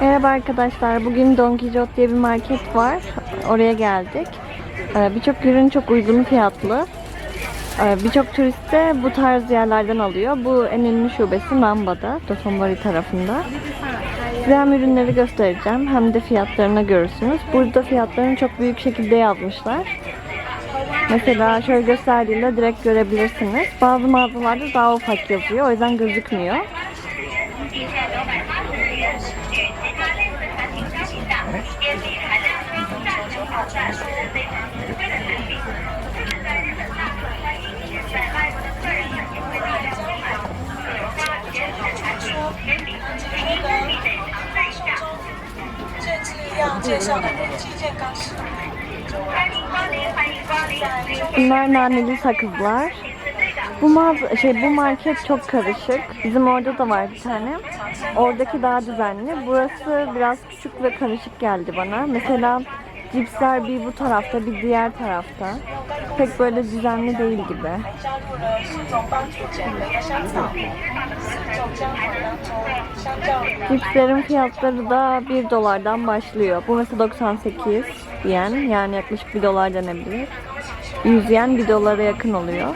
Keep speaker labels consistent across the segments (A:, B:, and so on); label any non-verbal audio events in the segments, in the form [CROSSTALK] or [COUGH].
A: Merhaba arkadaşlar. Bugün Don Quixote diye bir market var. Oraya geldik. Ee, Birçok ürün çok uygun fiyatlı. Ee, Birçok turist de bu tarz yerlerden alıyor. Bu en ünlü şubesi Namba'da, Dotonbori tarafında. Size hem ürünleri göstereceğim hem de fiyatlarını görürsünüz. Burada fiyatlarını çok büyük şekilde yazmışlar. Mesela şöyle gösterdiğinde direkt görebilirsiniz. Bazı mağazalarda daha ufak yazıyor. O yüzden gözükmüyor. Bunlar naneli sakızlar. Bu mağaza, şey bu market çok karışık. Bizim orada da var bir tane. Oradaki daha düzenli. Burası biraz küçük ve karışık geldi bana. Mesela Cipsler bir bu tarafta bir diğer tarafta. Pek böyle düzenli değil gibi. Cipslerin fiyatları da 1 dolardan başlıyor. Bu mesela 98 yen yani yaklaşık 1 dolar denebilir. 100 yen 1 dolara yakın oluyor.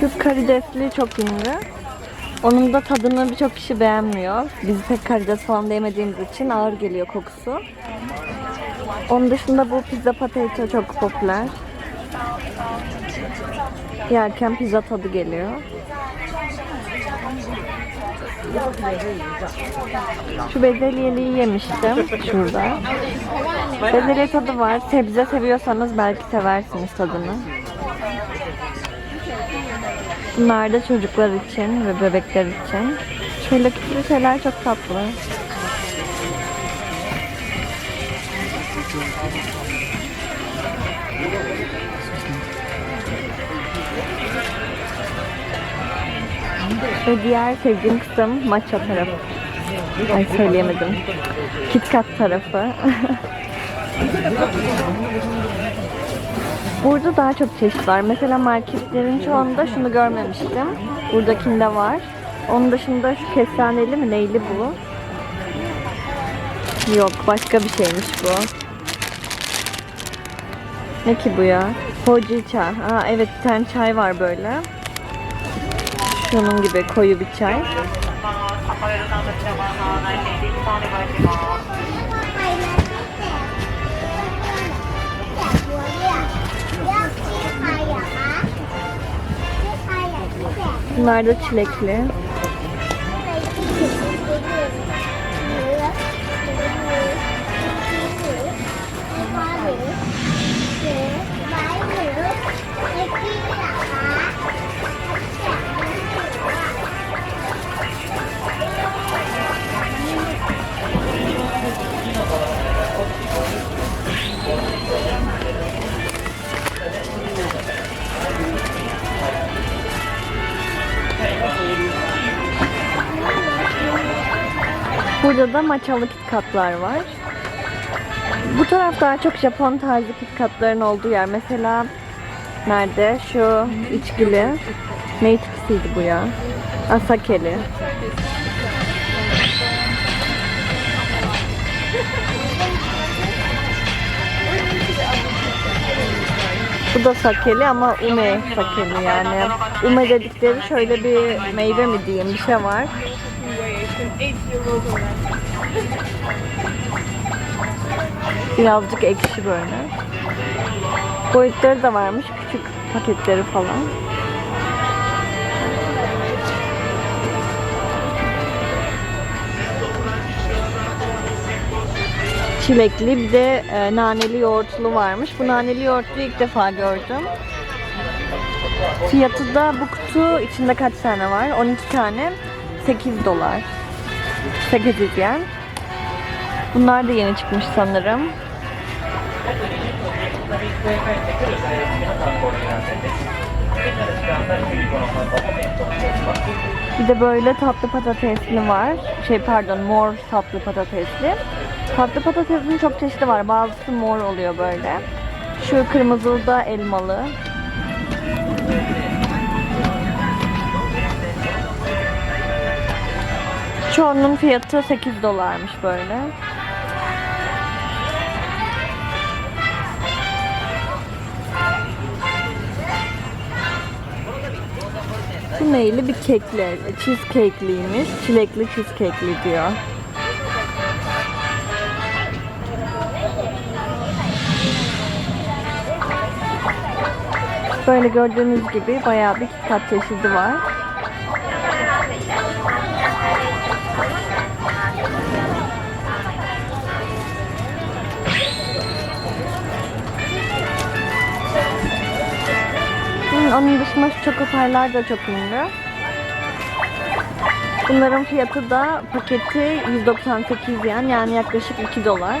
A: Şu karidesli çok ünlü. Onun da tadını birçok kişi beğenmiyor. Biz pek karides falan da yemediğimiz için ağır geliyor kokusu. Onun dışında bu pizza potato çok popüler. Yerken pizza tadı geliyor. Şu bezelyeliği yemiştim şurada. Bezelye tadı var. Sebze seviyorsanız belki seversiniz tadını. Bunlar da çocuklar için ve bebekler için. Şöyle küçük şeyler çok tatlı. Ve diğer sevdiğim kısım matcha tarafı. Ay söyleyemedim. KitKat tarafı. [LAUGHS] Burada daha çok çeşit var. Mesela marketlerin çoğunda şunu görmemiştim. Buradakinde var. Onun dışında şu kestaneli mi neyli bu? Yok başka bir şeymiş bu. Ne ki bu ya? Hojicha. Aa evet bir tane çay var böyle. Şunun gibi koyu bir çay. Bunlar da çilekli. Burada da matchalı kitkatlar var. Bu taraf daha çok Japon tarzı kitkatların olduğu yer. Mesela nerede? Şu içkili. Ne içkisiydi bu ya? Asakeli. Bu da sakeli ama ume sakeli yani. Ume dedikleri şöyle bir meyve mi diyeyim bir şey var. Birazcık ekşi böyle. Boyutları da varmış. Küçük paketleri falan. Çilekli bir de e, naneli yoğurtlu varmış. Bu naneli yoğurtlu ilk defa gördüm. Fiyatı da bu kutu içinde kaç tane var? 12 tane. 8 dolar. 800 yen. Bunlar da yeni çıkmış sanırım. Bir de böyle tatlı patatesli var. Şey pardon mor tatlı patatesli. Tatlı patatesin çok çeşidi var. Bazısı mor oluyor böyle. Şu kırmızı da elmalı. Çoğunun fiyatı 8 dolarmış böyle. Bu neyli bir kekli, cheesecake'liymiş. Çilekli cheesecake'li diyor. Böyle gördüğünüz gibi bayağı bir kat çeşidi var. Şu chocopile'lar da çok ünlü. Bunların fiyatı da paketi 198 yen yani yaklaşık 2 dolar.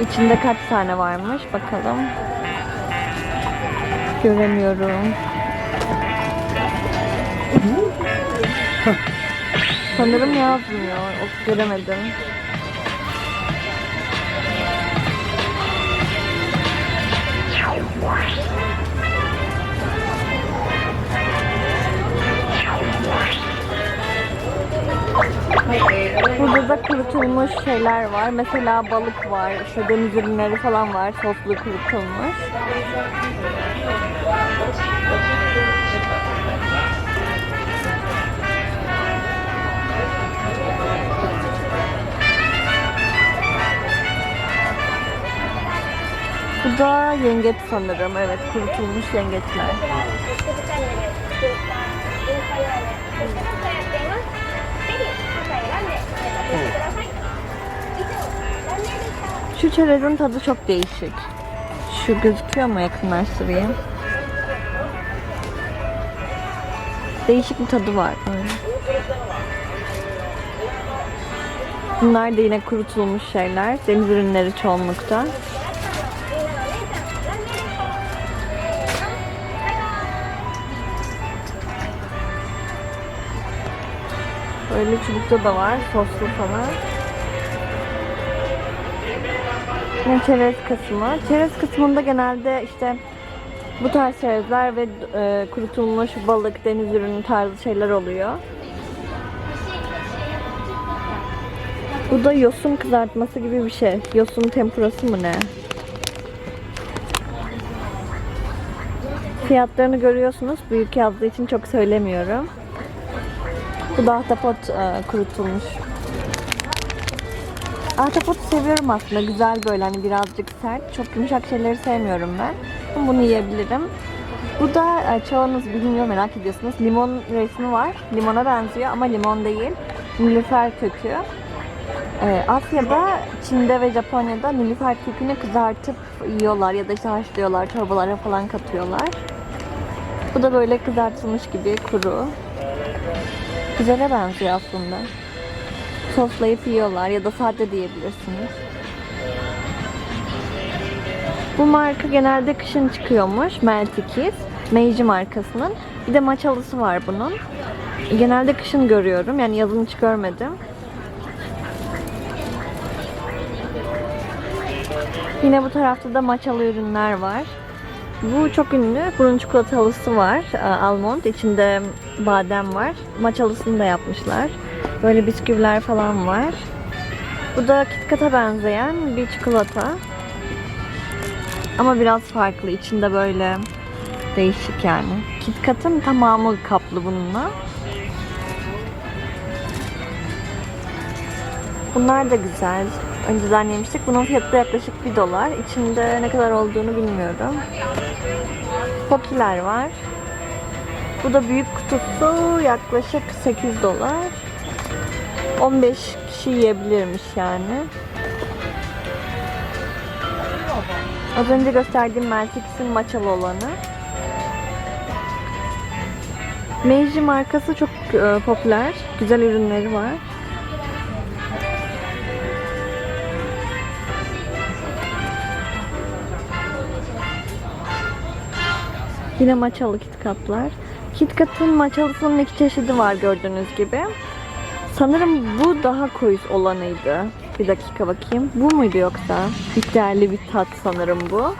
A: İçinde kaç tane varmış bakalım. Göremiyorum. Sanırım yazmıyor. O göremedim. Kurutulmuş şeyler var. Mesela balık var, işte deniz ürünleri falan var. Soslu kurutulmuş. Bu da yengeç sanırım. Evet, kurutulmuş yengeçler. Şu çerezin tadı çok değişik. Şu gözüküyor mu yakınlaştırayım? Değişik bir tadı var. Bunlar da yine kurutulmuş şeyler. Deniz ürünleri çoğunlukta. Böyle çubukta da var. Soslu falan. Yine çerez kısmı. Çerez kısmında genelde işte bu tarz çerezler ve e, kurutulmuş balık, deniz ürünü tarzı şeyler oluyor. Bu da yosun kızartması gibi bir şey. Yosun tempurası mı ne? Fiyatlarını görüyorsunuz. Büyük yazdığı için çok söylemiyorum. Bu da ahtapot e, kurutulmuş. Ahtapotu seviyorum aslında. Güzel böyle hani birazcık sert. Çok yumuşak şeyleri sevmiyorum ben. Bunu yiyebilirim. Bu da e, çoğunuz bilmiyor merak ediyorsunuz. Limon resmi var. Limona benziyor ama limon değil. Nilüfer kökü. E, Asya'da, Çin'de ve Japonya'da nilüfer kökünü kızartıp yiyorlar ya da işte haşlıyorlar, çorbalara falan katıyorlar. Bu da böyle kızartılmış gibi kuru. Güzele benziyor aslında. Soslayıp yiyorlar ya da sade diyebilirsiniz. Bu marka genelde kışın çıkıyormuş. Melty Meiji markasının. Bir de maçalısı var bunun. Genelde kışın görüyorum. Yani yazın hiç görmedim. Yine bu tarafta da maçalı ürünler var. Bu çok ünlü. Burun çikolatalısı var. e, Almond. içinde badem var. Maçalısını da yapmışlar. Böyle bisküviler falan var. Bu da KitKat'a benzeyen bir çikolata. Ama biraz farklı. İçinde böyle değişik yani. KitKat'ın tamamı kaplı bununla. Bunlar da güzel. Önceden yemiştik. Bunun fiyatı da yaklaşık 1 dolar. İçinde ne kadar olduğunu bilmiyorum. Pokiler var. Bu da büyük kutusu yaklaşık 8 dolar. 15 kişi yiyebilirmiş yani. Az önce gösterdiğim Meltix'in maçalı olanı. Meiji markası çok e, popüler. Güzel ürünleri var. Yine maçalı KitKatlar. KitKat'ın maçalısının iki çeşidi var gördüğünüz gibi. Sanırım bu daha koyu olanıydı. Bir dakika bakayım. Bu muydu yoksa? Bitterli bir tat sanırım bu.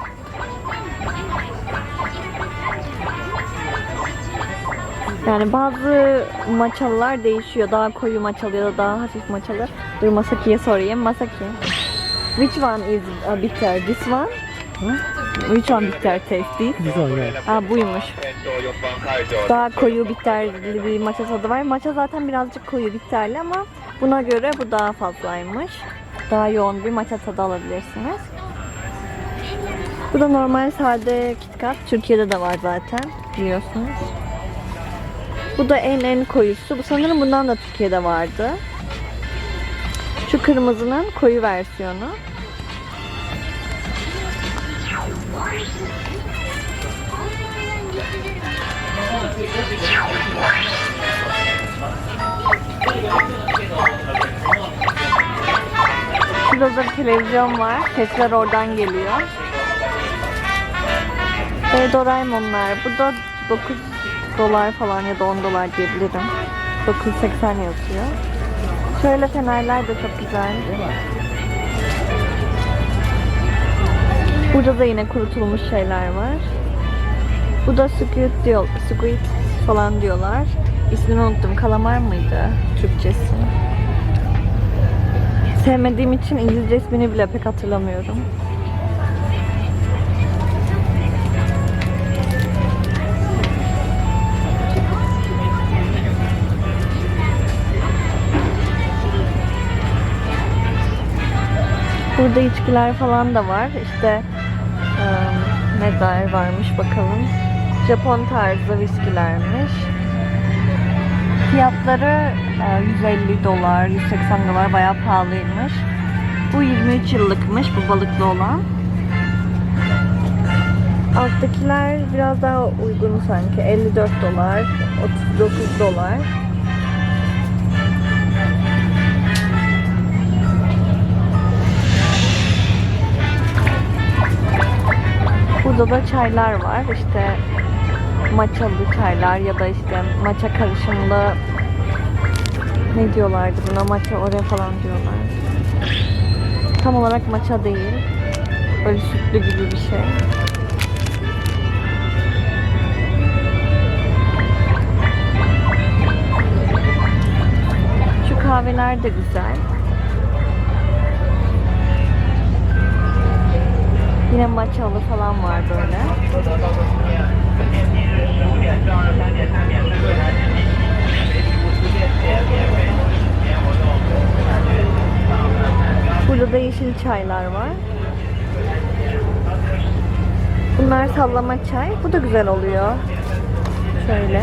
A: Yani bazı maçalılar değişiyor. Daha koyu maçalı ya da daha hafif maçalı. Dur Masaki'ye sorayım. Masaki. Which one is bitter? This one? Which one bitter tasty?
B: This one, yeah.
A: Ha buymuş. Daha koyu bitterli bir maça tadı var. Maça zaten birazcık koyu bitterli ama buna göre bu daha fazlaymış. Daha yoğun bir maça tadı alabilirsiniz. Bu da normal sade KitKat. Türkiye'de de var zaten biliyorsunuz. Bu da en en koyusu. Bu sanırım bundan da Türkiye'de vardı. Şu kırmızının koyu versiyonu. Şurada da bir televizyon var. Sesler oradan geliyor. Ve Doraemon'lar. Bu da 9 dolar falan ya da 10 dolar diyebilirim. 9.80 yazıyor. Şöyle fenerler de çok güzel. Burada da yine kurutulmuş şeyler var. Bu da squid diyor, squid falan diyorlar. İsmini unuttum. Kalamar mıydı Türkçesi? Sevmediğim için İngilizce ismini bile pek hatırlamıyorum. Burada içkiler falan da var. İşte eee ne dair varmış bakalım. Japon tarzı viskilermiş. Fiyatları e, 150 dolar, 180 dolar bayağı pahalıymış. Bu 23 yıllıkmış bu balıklı olan. Alttakiler biraz daha uygun sanki. 54 dolar, 39 dolar. Burada da çaylar var. İşte maçalı çaylar ya da işte maça karışımlı ne diyorlardı buna maça oraya falan diyorlar. Tam olarak maça değil. Böyle sütlü gibi bir şey. Şu kahveler de güzel. Yine maçalı falan var böyle. Burada da yeşil çaylar var. Bunlar sallama çay. Bu da güzel oluyor. Şöyle.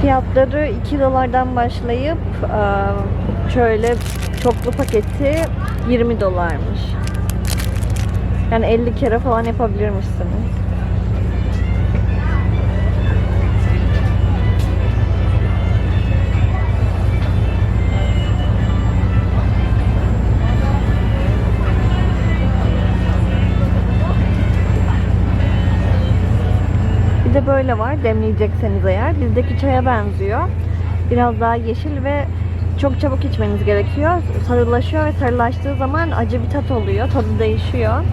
A: Fiyatları 2 dolardan başlayıp şöyle çoklu paketi 20 dolarmış. Yani 50 kere falan yapabilirmişsiniz. Bir de böyle var demleyecekseniz eğer. Bizdeki çaya benziyor. Biraz daha yeşil ve çok çabuk içmeniz gerekiyor. Sarılaşıyor ve sarılaştığı zaman acı bir tat oluyor. Tadı değişiyor.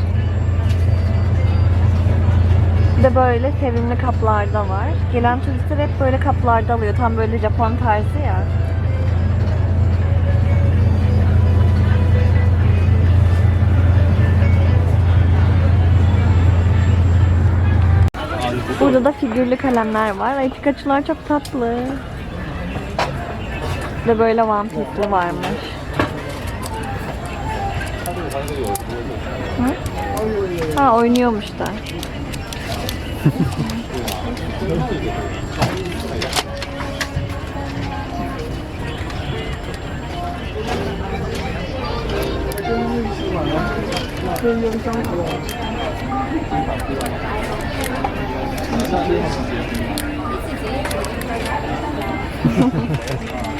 A: Bir de böyle sevimli kaplarda var. Gelen turistler hep böyle kaplarda alıyor. Tam böyle Japon tarzı ya. Burada da figürlü kalemler var. Ay Pikachu'lar çok tatlı. Bir de böyle One Piece'li varmış. Hı? Ha oynuyormuş da.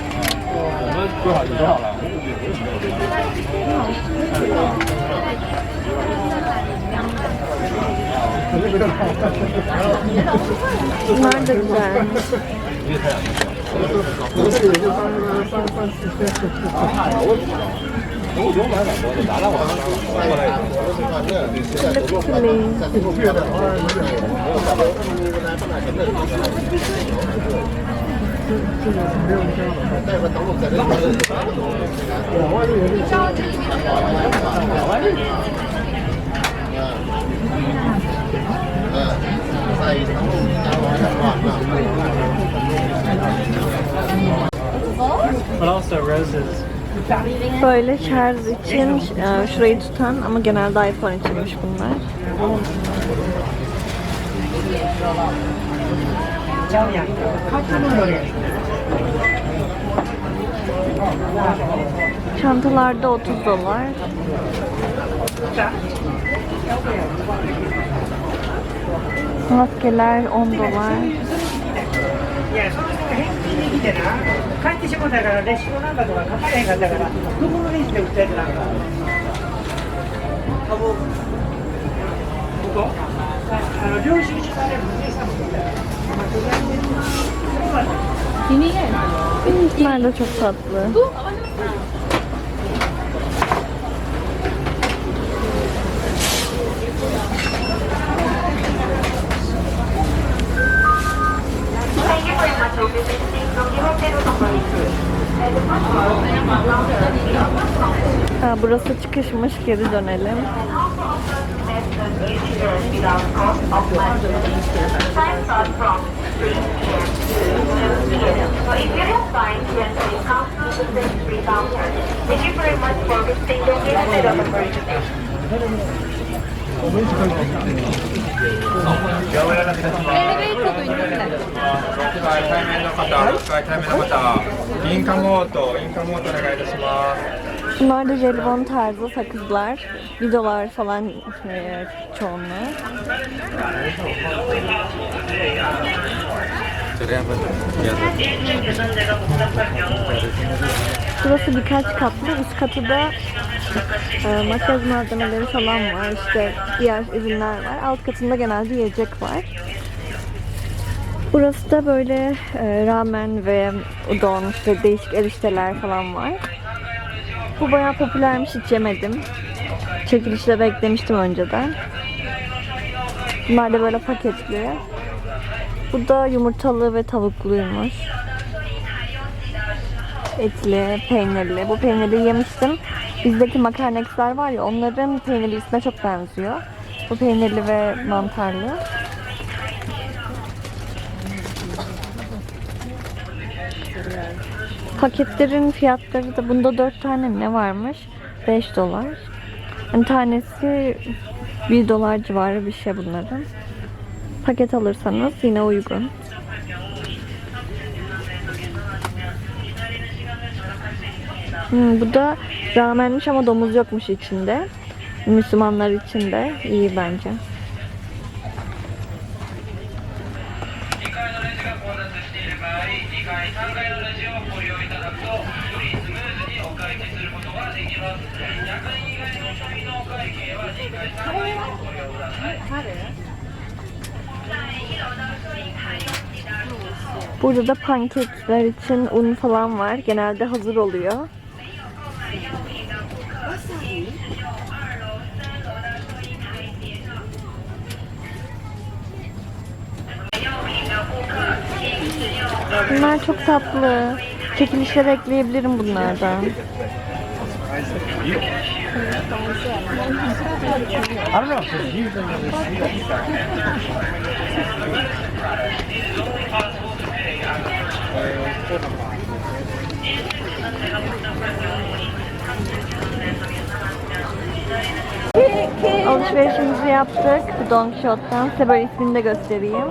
A: [LAUGHS] Bunlar da güzelmiş.
B: But also roses.
A: Böyle şarj için e, şurayı tutan ama genelde iPhone içinmiş bunlar. Çantalarda 30 dolar. Maskeler 10 dolar.
B: いや、その人が返品に来てな、 帰ってしもたから、レシピなんかとか書かれへんかったから、どこのレジで売った Can yani. Çantalarda 30 dolar. Maskeler 10 dolar.
A: Bunlar da çok tatlı. Ha, burası çıkışmış geri dönelim.
C: ご対、対面の方、インカモート、インカモートお願いいたします。
A: Bunlar da jelibon tarzı sakızlar. 1 dolar falan çoğunluğu. Burası birkaç katlı. Üst katı da e, makyaj malzemeleri falan var. İşte diğer ürünler var. Alt katında genelde yiyecek var. Burası da böyle e, ramen ve udon, işte değişik erişteler falan var. Bu bayağı popülermiş hiç yemedim. Çekilişte beklemiştim önceden. Bunlar da böyle paketli. Bu da yumurtalı ve tavukluymuş. Etli, peynirli. Bu peynirli yemiştim. Bizdeki makarneksler var ya onların peynirlisine çok benziyor. Bu peynirli ve mantarlı. Paketlerin fiyatları da bunda 4 tane ne varmış? 5 dolar. Yani tanesi 1 dolar civarı bir şey bunların. Paket alırsanız yine uygun. Hmm, bu da ramenmiş ama domuz yokmuş içinde. Müslümanlar için de iyi bence. Burada da pankekler için un falan var. Genelde hazır oluyor. Bunlar çok tatlı. Çekilişlere ekleyebilirim bunlardan.
B: I don't know.
A: Alışverişimizi yaptık Don Quixote'dan. Size böyle ismini de göstereyim.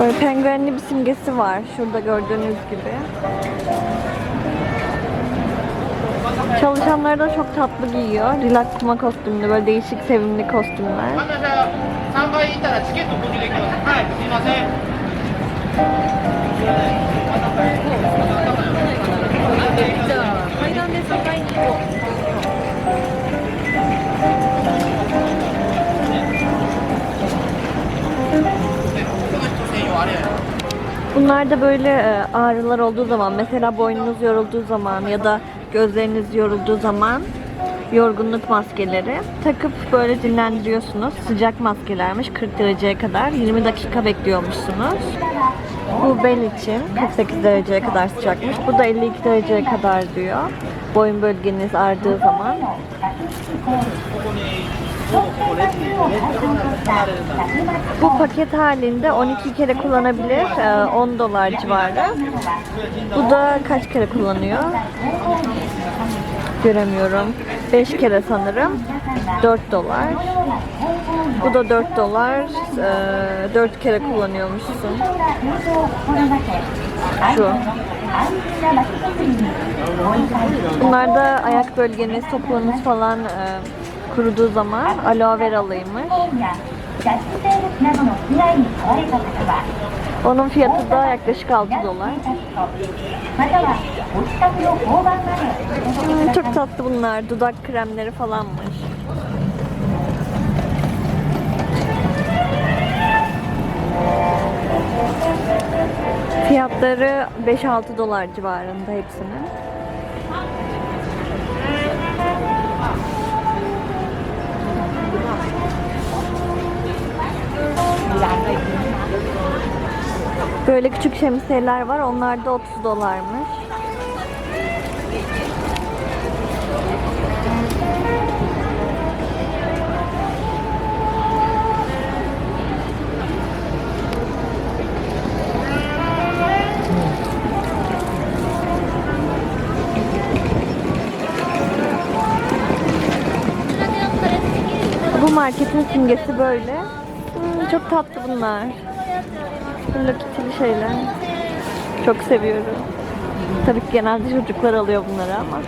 A: Böyle penguenli bir simgesi var. Şurada gördüğünüz gibi. Çalışanları da çok tatlı giyiyor. Relax kuma kostümlü, böyle değişik sevimli kostümler. Bunlar da böyle e, ağrılar olduğu zaman, mesela boynunuz yorulduğu zaman ya da gözleriniz yorulduğu zaman yorgunluk maskeleri takıp böyle dinlendiriyorsunuz. Sıcak maskelermiş 40 dereceye kadar 20 dakika bekliyormuşsunuz. Bu bel için 48 dereceye kadar sıcakmış. Bu da 52 dereceye kadar diyor. Boyun bölgeniz ağrıdığı zaman. Bu paket halinde 12 kere kullanabilir. e, 10 dolar civarı. Bu da kaç kere kullanıyor? Göremiyorum. 5 kere sanırım. 4 dolar. Bu da 4 dolar. E, 4 kere kullanıyormuşsun. Şu. Bunlar da ayak bölgeniz, topuğunuz falan e, kuruduğu zaman aloe veralıymış. Onun fiyatı da yaklaşık 6 dolar. Hmm, çok tatlı bunlar. Dudak kremleri falanmış. Fiyatları 5-6 dolar civarında hepsinin. Böyle küçük şemsiyeler var. Onlar da 30 dolarmış. Bu marketin simgesi böyle. Hmm, çok tatlı bunlar. Hello Kitty'li şeyler. Çok seviyorum. Tabii ki genelde çocuklar alıyor bunları ama.